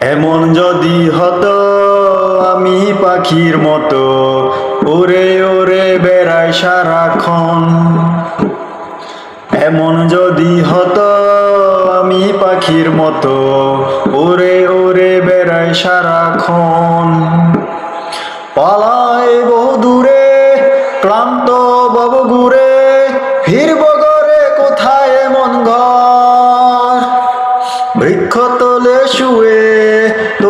এমন যদি হতো, আমি পাখির মতো, ওরে ওরে বেড়াই সারাক্ষণ। এমন যদি হতো, আমি পাখির মতো, ওরে ওরে বেড়াই সারাক্ষণ। পালায় বহু দূরে, ক্লান্ত বব ঘুরে, ফিরব গরে কোথায় এমন ঘর? বৃক্ষতলে শুয়ে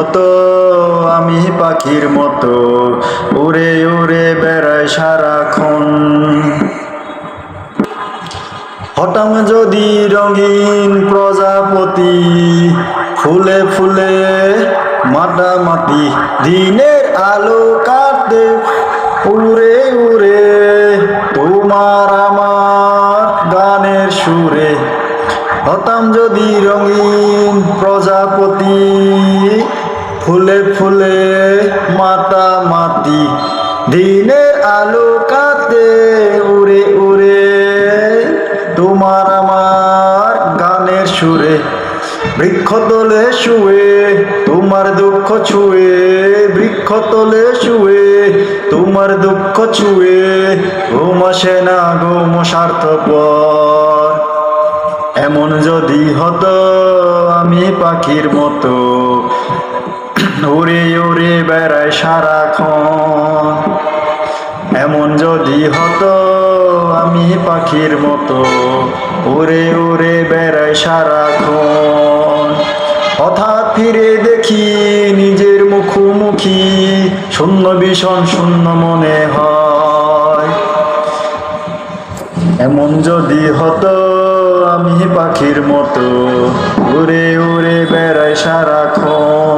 হতো আমি পাখির মতো। উড়ে উড়ে বেড়াই সারাক্ষণ। হঠাৎ যদি রঙিন প্রজাপতি ফুলে ফুলে মাটামাটি দিনের আলো কাটে উড়ে উড়ে, তোমার আমার গানের সুরে। হতাম যদি রঙিন প্রজাপতি ফুলে ফুলে মাটামাটি দিনের আলো কাটে উড়ে উড়ে। তোমার আমার গানের সুরে বৃক্ষ তলে শুয়ে তোমার দুঃখ ছুঁয়ে বৃক্ষ তলে শুয়ে তোমার দুঃখ ছুঁয়ে, ঘুম আসে না, ঘুম স্বার্থপর এমন যদি হতো আমি পাখির মতো সারাক্ষণ। এমন যদি হতো আমি পাখির মতো উড়ে উড়ে বেড়াই সারাক্ষণ। হঠাৎ ফিরে দেখি নিজের মুখোমুখি শূন্য ভীষণ শূন্য মনে হয়। এমন যদি হতো আমি পাখির মতো উড়ে উড়ে বেড়াই সারাক্ষণ।